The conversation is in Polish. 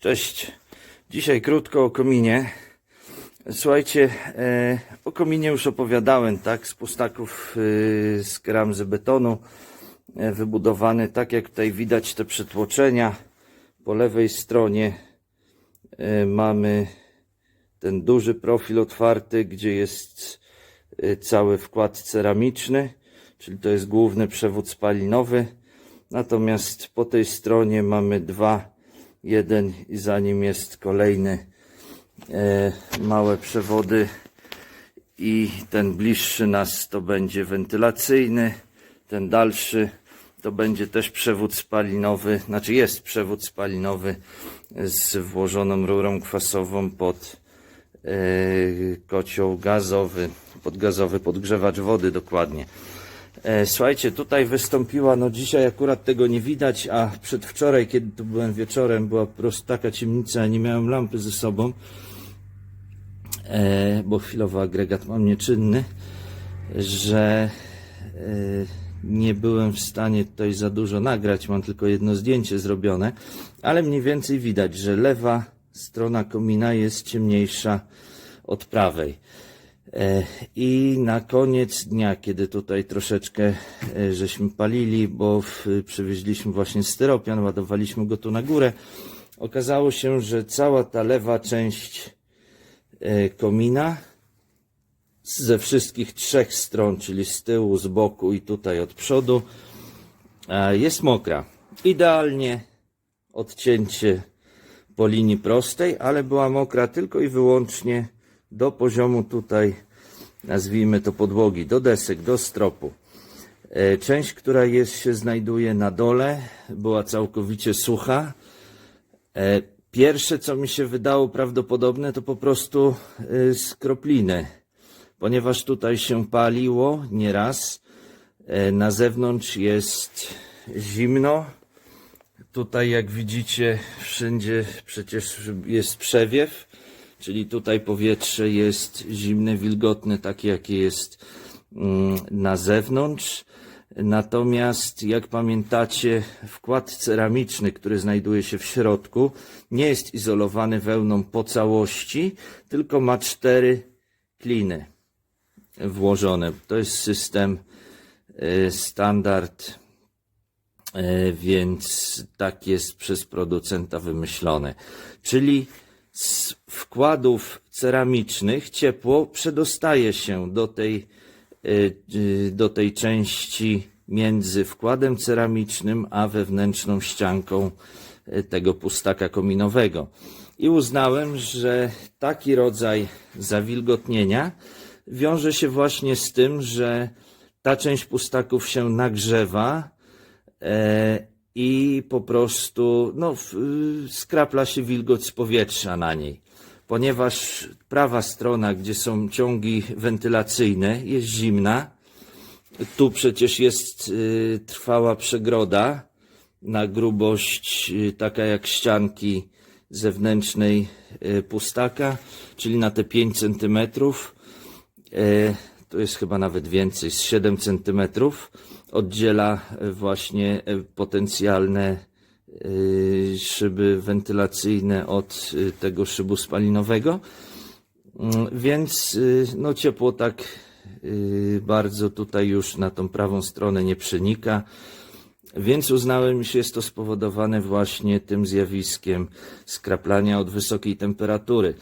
Cześć. Dzisiaj krótko o kominie. Słuchajcie, e, o kominie już opowiadałem, tak? Z pustaków e, z keramzy betonu e, wybudowany, tak jak tutaj widać te przetłoczenia. Po lewej stronie e, mamy ten duży profil otwarty, gdzie jest e, cały wkład ceramiczny, czyli to jest główny przewód spalinowy. Natomiast po tej stronie mamy dwa, jeden i za nim jest kolejny e, małe przewody i ten bliższy nas to będzie wentylacyjny, ten dalszy to będzie też przewód spalinowy, znaczy jest przewód spalinowy z włożoną rurą kwasową pod e, kocioł gazowy, pod gazowy podgrzewacz wody dokładnie. E, Słuchajcie, tutaj wystąpiła, no dzisiaj akurat tego nie widać, a przedwczoraj, kiedy tu byłem wieczorem, była po prostu taka ciemnica, nie miałem lampy ze sobą, e, bo chwilowo agregat mam nieczynny, że e, nie byłem w stanie tutaj za dużo nagrać, mam tylko jedno zdjęcie zrobione, ale mniej więcej widać, że lewa strona komina jest ciemniejsza od prawej. E, I na koniec dnia, kiedy tutaj troszeczkę e, żeśmy palili, bo przywieźliśmy właśnie styropian, ładowaliśmy go tu na górę, okazało się, że cała ta lewa część e, komina ze wszystkich trzech stron, czyli z tyłu, z boku i tutaj od przodu, jest mokra. Idealnie odcięcie po linii prostej, ale była mokra tylko i wyłącznie do poziomu tutaj, nazwijmy to podłogi, do desek, do stropu. E, Część, która jest, się znajduje na dole, była całkowicie sucha. E, Pierwsze, co mi się wydało prawdopodobne, to po prostu e, skropliny, ponieważ tutaj się paliło nieraz. E, Na zewnątrz jest zimno. Tutaj, jak widzicie, wszędzie przecież jest przewiew, czyli tutaj powietrze jest zimne, wilgotne, takie jakie jest mm, na zewnątrz. Natomiast, jak pamiętacie, wkład ceramiczny, który znajduje się w środku, nie jest izolowany wełną po całości, tylko ma cztery kliny włożone. To jest system y, standard E, więc tak jest przez producenta wymyślone. Czyli z wkładów ceramicznych ciepło przedostaje się do tej, e, e, do tej części między wkładem ceramicznym a wewnętrzną ścianką e, tego pustaka kominowego. I uznałem, że taki rodzaj zawilgotnienia wiąże się właśnie z tym, że ta część pustaków się nagrzewa, e, i po prostu no, skrapla się wilgoć z powietrza na niej. Ponieważ prawa strona, gdzie są ciągi wentylacyjne, jest zimna, tu przecież jest y, trwała przegroda na grubość y, taka jak ścianki zewnętrznej y, pustaka, czyli na te 5 centymetrów. To jest chyba nawet więcej, z 7 centymetrów oddziela e, właśnie e, potencjalne e, szyby wentylacyjne od tego szybu spalinowego. Mm, Więc no ciepło tak bardzo tutaj już na tą prawą stronę nie przenika. Więc uznałem, że jest to spowodowane właśnie tym zjawiskiem skraplania od wysokiej temperatury.